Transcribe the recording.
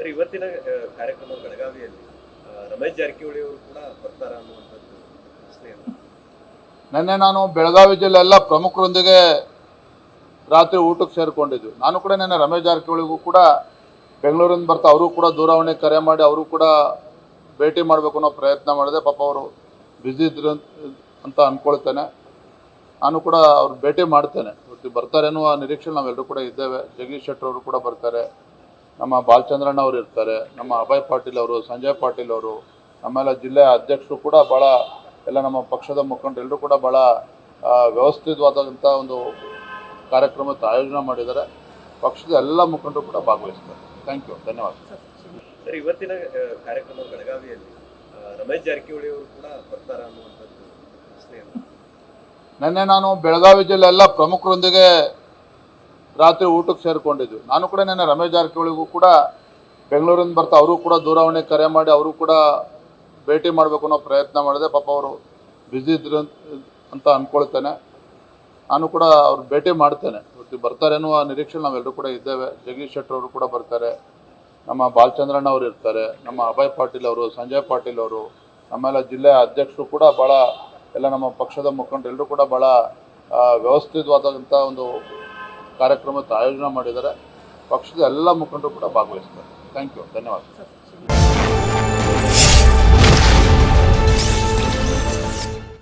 Sir, ಇವತ್ತಿನ ಕಾರ್ಯಕ್ರಮ ಬೆಳಗಾವಿಯಲ್ಲಿ ರಮೇಶ್ ಜಾರಕಿಹೊಳಿ ಅವರು ಕೂಡ ಬರ್ತಾರ ಅನ್ನುವಂಥದ್ದು. ನಿನ್ನೆ ನಾನು ಬೆಳಗಾವಿ ಜಿಲ್ಲೆ ಎಲ್ಲ ಪ್ರಮುಖರೊಂದಿಗೆ ರಾತ್ರಿ ಊಟಕ್ಕೆ ಸೇರಿಕೊಂಡಿದ್ವಿ. ನಾನು ಕೂಡ ನಿನ್ನೆ ರಮೇಶ್ ಜಾರಕಿಹೊಳಿಗೂ ಕೂಡ ಬೆಂಗಳೂರಿಂದ ಬರ್ತಾ, ಅವರು ಕೂಡ ದೂರವಾಣಿ ಕರೆ ಮಾಡಿ, ಅವರು ಕೂಡ ಭೇಟಿ ಮಾಡಬೇಕು ಅನ್ನೋ ಪ್ರಯತ್ನ ಮಾಡಿದೆ. ಪಾಪ ಅವರು ಬ್ಯುಸಿ ಇದ್ರು ಅಂತ ಅಂದ್ಕೊಳ್ತೇನೆ ನಾನು ಕೂಡ ಅವ್ರು ಭೇಟಿ ಮಾಡ್ತೇನೆ. ಇವತ್ತು ಬರ್ತಾರೆ ಅನ್ನುವ ನಿರೀಕ್ಷೆ ನಾವೆಲ್ಲರೂ ಕೂಡ ಇದ್ದೇವೆ. ಜಗದೀಶ್ ಶೆಟ್ಟರ್ ಅವರು ಕೂಡ ಬರ್ತಾರೆ. ನಮ್ಮ ಬಾಲಚಂದ್ರಣ್ಣ ಅವರು ಇರ್ತಾರೆ ನಮ್ಮ ಅಭಯ್ ಪಾಟೀಲ್ ಅವರು ಸಂಜಯ್ ಪಾಟೀಲ್ ಅವರು ನಮ್ಮೆಲ್ಲ ಜಿಲ್ಲೆಯ ಅಧ್ಯಕ್ಷರು ಕೂಡ ಭಾಳ ಎಲ್ಲ ನಮ್ಮ ಪಕ್ಷದ ಮುಖಂಡರು ಎಲ್ಲರೂ ಕೂಡ ಭಾಳ ವ್ಯವಸ್ಥಿತವಾದಂಥ ಒಂದು ಕಾರ್ಯಕ್ರಮದ ಆಯೋಜನೆ ಮಾಡಿದ್ದಾರೆ. ಪಕ್ಷದ ಎಲ್ಲ ಮುಖಂಡರು ಕೂಡ ಭಾಗವಹಿಸ್ತಾರೆ ಥ್ಯಾಂಕ್ ಯು ಧನ್ಯವಾದ. ಸರ್ ಇವತ್ತಿನ ಕಾರ್ಯಕ್ರಮ ಬೆಳಗಾವಿಯಲ್ಲಿ ರಮೇಶ್ ಜಾರಕಿಹೊಳಿ ಅವರು ಕೂಡ ಬರ್ತಾರ ಅನ್ನುವಂಥದ್ದು ಪ್ರಶ್ನೆ ನಿನ್ನೆ ನಾನು ಬೆಳಗಾವಿ ಜಿಲ್ಲೆ ಎಲ್ಲ ಪ್ರಮುಖರೊಂದಿಗೆ ರಾತ್ರಿ ಊಟಕ್ಕೆ ಸೇರಿಕೊಂಡಿದ್ವಿ. ನಾನು ಕೂಡ ನಿನ್ನೆ ರಮೇಶ್ ಜಾರಕಿಹೊಳಿಗೂ ಕೂಡ ಬೆಂಗಳೂರಿಂದ ಬರ್ತಾ ಅವರು ಕೂಡ ದೂರವಾಣಿ ಕರೆ ಮಾಡಿ ಅವರು ಕೂಡ ಭೇಟಿ ಮಾಡಬೇಕು ಅನ್ನೋ ಪ್ರಯತ್ನ ಮಾಡಿದೆ. ಪಾಪ ಅವರು ಬ್ಯುಸಿ ಇದ್ರು ಅಂತ ಅಂದ್ಕೊಳ್ತೇನೆ ನಾನು ಕೂಡ ಅವ್ರು ಭೇಟಿ ಮಾಡ್ತೇನೆ. ಇವತ್ತು ಬರ್ತಾರೆ ಅನ್ನುವ ನಿರೀಕ್ಷೆ ನಾವೆಲ್ಲರೂ ಕೂಡ ಇದ್ದೇವೆ. ಜಗದೀಶ್ ಶೆಟ್ಟರ್ ಅವರು ಕೂಡ ಬರ್ತಾರೆ. ನಮ್ಮ ಬಾಲಚಂದ್ರಣ್ಣ ಅವರು ಇರ್ತಾರೆ. ನಮ್ಮ ಅಭಯ್ ಪಾಟೀಲ್ ಅವರು, ಸಂಜಯ್ ಪಾಟೀಲ್ ಅವರು, ನಮ್ಮೆಲ್ಲ ಜಿಲ್ಲೆಯ ಅಧ್ಯಕ್ಷರು ಕೂಡ ಭಾಳ ಎಲ್ಲ ನಮ್ಮ ಪಕ್ಷದ ಮುಖಂಡರು ಎಲ್ಲರೂ ಕೂಡ ಭಾಳ ವ್ಯವಸ್ಥಿತವಾದಂಥ ಒಂದು ಕಾರ್ಯಕ್ರಮದ ಆಯೋಜನೆ ಮಾಡಿದ್ದಾರೆ. ಪಕ್ಷದ ಎಲ್ಲ ಮುಖಂಡರು ಕೂಡ ಭಾಗವಹಿಸ್ತಾರೆ ಥ್ಯಾಂಕ್ ಯು ಧನ್ಯವಾದ.